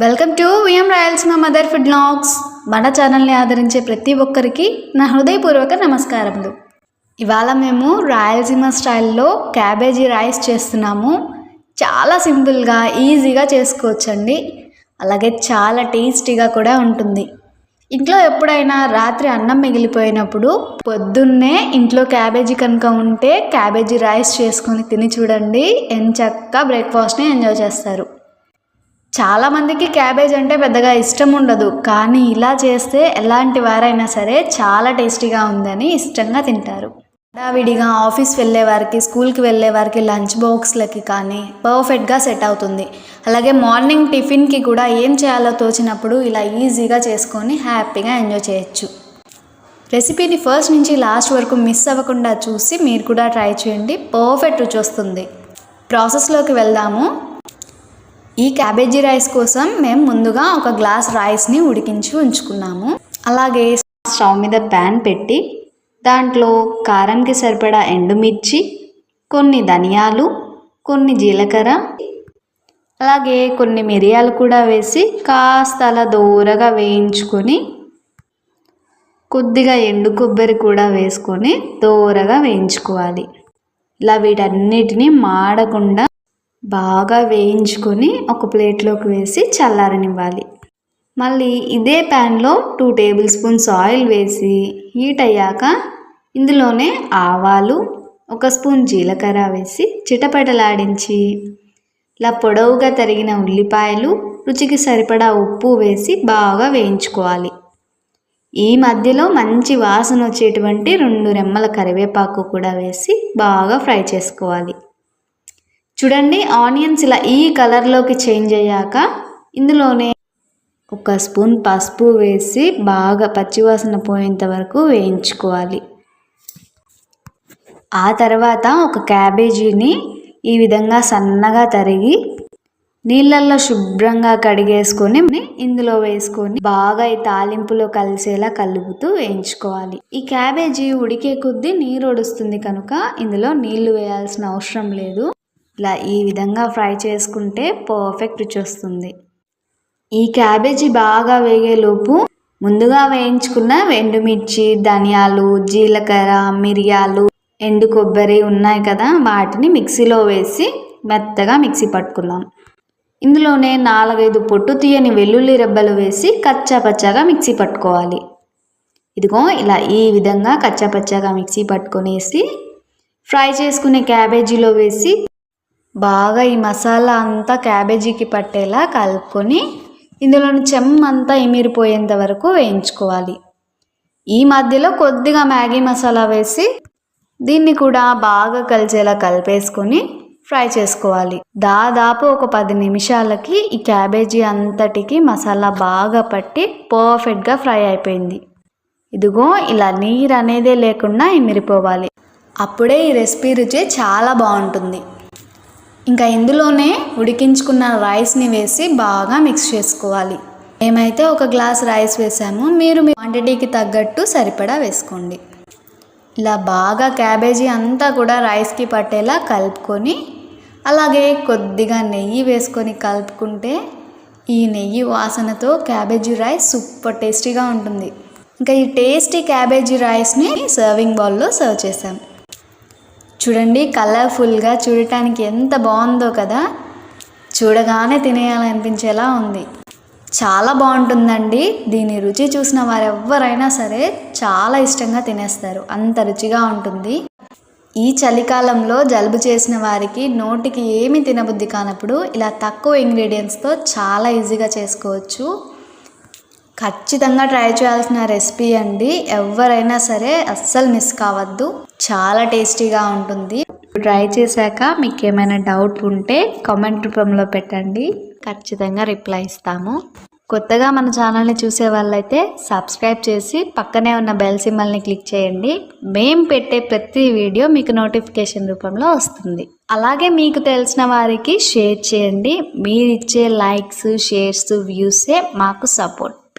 Welcome to VM Rayalaseema mother food blogs మన ఛానల్ని ఆదరించే ప్రతి ఒక్కరికి నా హృదయపూర్వక నమస్కారములు. ఇవాళ మేము రాయలసీమ స్టైల్లో క్యాబేజీ రైస్ చేస్తున్నాము. చాలా సింపుల్గా ఈజీగా చేసుకోవచ్చండి. అలాగే చాలా టేస్టీగా కూడా ఉంటుంది. ఇంట్లో ఎప్పుడైనా రాత్రి అన్నం మిగిలిపోయినప్పుడు పొద్దున్నే ఇంట్లో క్యాబేజీ కనుక ఉంటే క్యాబేజీ రైస్ చేసుకొని తిని చూడండి. ఎంచక్క బ్రేక్ఫాస్ట్ని ఎంజాయ్ చేస్తారు. చాలామందికి క్యాబేజ్ అంటే పెద్దగా ఇష్టం ఉండదు కానీ ఇలా చేస్తే ఎలాంటి వారైనా సరే చాలా టేస్టీగా ఉందని ఇష్టంగా తింటారు. హడావిడిగా ఆఫీస్ వెళ్ళేవారికి స్కూల్కి వెళ్ళేవారికి లంచ్ బాక్స్లకి కానీ పర్ఫెక్ట్గా సెట్ అవుతుంది. అలాగే మార్నింగ్ టిఫిన్కి కూడా ఏం చేయాలో తోచినప్పుడు ఇలా ఈజీగా చేసుకొని హ్యాపీగా ఎంజాయ్ చేయొచ్చు. రెసిపీని ఫస్ట్ నుంచి లాస్ట్ వరకు మిస్ అవ్వకుండా చూసి మీరు కూడా ట్రై చేయండి పర్ఫెక్ట్ రుచి వస్తుంది. ప్రాసెస్లోకి వెళ్దాము. ఈ క్యాబేజీ రైస్ కోసం మేము ముందుగా ఒక గ్లాస్ రైస్ని ఉడికించి ఉంచుకున్నాము. అలాగే స్టవ్ మీద ప్యాన్ పెట్టి దాంట్లో కారంకి సరిపడా ఎండుమిర్చి కొన్ని ధనియాలు కొన్ని జీలకర్ర అలాగే కొన్ని మిరియాలు కూడా వేసి కాస్త అలా దూరగా వేయించుకొని కొద్దిగా ఎండు కొబ్బరి కూడా వేసుకొని దూరగా వేయించుకోవాలి. ఇలా వీటన్నిటిని మాడకుండా బాగా వేయించుకొని ఒక ప్లేట్లోకి వేసి చల్లారనివ్వాలి. మళ్ళీ ఇదే ప్యాన్లో టూ టేబుల్ స్పూన్స్ ఆయిల్ వేసి హీట్ అయ్యాక ఇందులోనే ఆవాలు ఒక స్పూన్ జీలకర్ర వేసి చిటపటలాడించి ఇలా పొడవుగా తరిగిన ఉల్లిపాయలు రుచికి సరిపడా ఉప్పు వేసి బాగా వేయించుకోవాలి. ఈ మధ్యలో మంచి వాసన వచ్చేటువంటి రెండు రెమ్మల కరివేపాకు కూడా వేసి బాగా ఫ్రై చేసుకోవాలి. చూడండి ఆనియన్స్ ఇలా ఈ కలర్లోకి చేంజ్ అయ్యాక ఇందులోనే ఒక స్పూన్ పసుపు వేసి బాగా పచ్చివాసన పోయేంత వరకు వేయించుకోవాలి. ఆ తర్వాత ఒక క్యాబేజీని ఈ విధంగా సన్నగా తరిగి నీళ్ళల్లో శుభ్రంగా కడిగేసుకొని ఇందులో వేసుకొని బాగా ఈ తాలింపులో కలిసేలా కలుపుతూ వేయించుకోవాలి. ఈ క్యాబేజీ ఉడికే కొద్దీ నీరు ఒడుస్తుంది కనుక ఇందులో నీళ్ళు వేయాల్సిన అవసరం లేదు. ఇలా ఈ విధంగా ఫ్రై చేసుకుంటే పర్ఫెక్ట్ రుచి వస్తుంది. ఈ క్యాబేజీ బాగా వేగేలోపు ముందుగా వేయించుకున్న ఎండుమిర్చి ధనియాలు జీలకర్ర మిరియాలు ఎండు కొబ్బరి ఉన్నాయి కదా వాటిని మిక్సీలో వేసి మెత్తగా మిక్సీ పట్టుకుందాం ఇందులోనే నాలుగైదు పొట్టు తీయని వెల్లుల్లి రెబ్బలు వేసి కచ్చాపచ్చాగా మిక్సీ పట్టుకోవాలి. ఇదిగో ఇలా ఈ విధంగా కచ్చాపచ్చాగా మిక్సీ పట్టుకొనేసి ఫ్రై చేసుకునే క్యాబేజీలో వేసి బాగా ఈ మసాలా అంతా క్యాబేజీకి పట్టేలా కలుపుకొని ఇందులోని చెమ్మ అంతా ఇమిరిపోయేంత వరకు వేయించుకోవాలి. ఈ మధ్యలో కొద్దిగా మ్యాగీ మసాలా వేసి దీన్ని కూడా బాగా కలిసేలా కలిపేసుకొని ఫ్రై చేసుకోవాలి. దాదాపు ఒక పది నిమిషాలకి ఈ క్యాబేజీ అంతటికి మసాలా బాగా పట్టి పర్ఫెక్ట్గా ఫ్రై అయిపోయింది. ఇదిగో ఇలా నీరు అనేదే లేకుండా ఇమిరిపోవాలి. అప్పుడే ఈ రెసిపీ రుచి చాలా బాగుంటుంది. ఇంకా ఇందులోనే ఉడికించుకున్న రైస్ని వేసి బాగా మిక్స్ చేసుకోవాలి. మేమైతే ఒక గ్లాస్ రైస్ వేసాము. మీరు మీ క్వాంటిటీకి తగ్గట్టు సరిపడా వేసుకోండి. ఇలా బాగా క్యాబేజీ అంతా కూడా రైస్కి పట్టేలా కలుపుకొని అలాగే కొద్దిగా నెయ్యి వేసుకొని కలుపుకుంటే ఈ నెయ్యి వాసనతో క్యాబేజీ రైస్ సూపర్ టేస్టీగా ఉంటుంది. ఇంకా ఈ టేస్టీ క్యాబేజీ రైస్ని సర్వింగ్ బౌల్లో సర్వ్ చేసాం చూడండి కలర్ఫుల్గా చూడటానికి ఎంత బాగుందో కదా. చూడగానే తినేయాలనిపించేలా ఉంది. చాలా బాగుంటుందండి. దీని రుచి చూసిన వారెవ్వరైనా సరే చాలా ఇష్టంగా తినేస్తారు. అంత రుచిగా ఉంటుంది. ఈ చలికాలంలో జలుబు చేసిన వారికి నోటికి ఏమి తినబుద్ధి కానప్పుడు ఇలా తక్కువ ఇంగ్రీడియంట్స్తో చాలా ఈజీగా చేసుకోవచ్చు. ఖచ్చితంగా ట్రై చేయాల్సిన రెసిపీ అండి. ఎవరైనా సరే అస్సలు మిస్ కావద్దు. చాలా టేస్టీగా ఉంటుంది. ట్రై చేశాక మీకు ఏమైనా డౌట్ ఉంటే కామెంట్ రూపంలో పెట్టండి. ఖచ్చితంగా రిప్లై ఇస్తాము. కొత్తగా మన ఛానల్ని చూసే వాళ్ళైతే సబ్స్క్రైబ్ చేసి పక్కనే ఉన్న బెల్ సింబల్ని క్లిక్ చేయండి. మేం పెట్టే ప్రతి వీడియో మీకు నోటిఫికేషన్ రూపంలో వస్తుంది. అలాగే మీకు తెలిసిన వారికి షేర్ చేయండి. మీరిచ్చే లైక్స్ షేర్స్ వ్యూసే మాకు సపోర్ట్.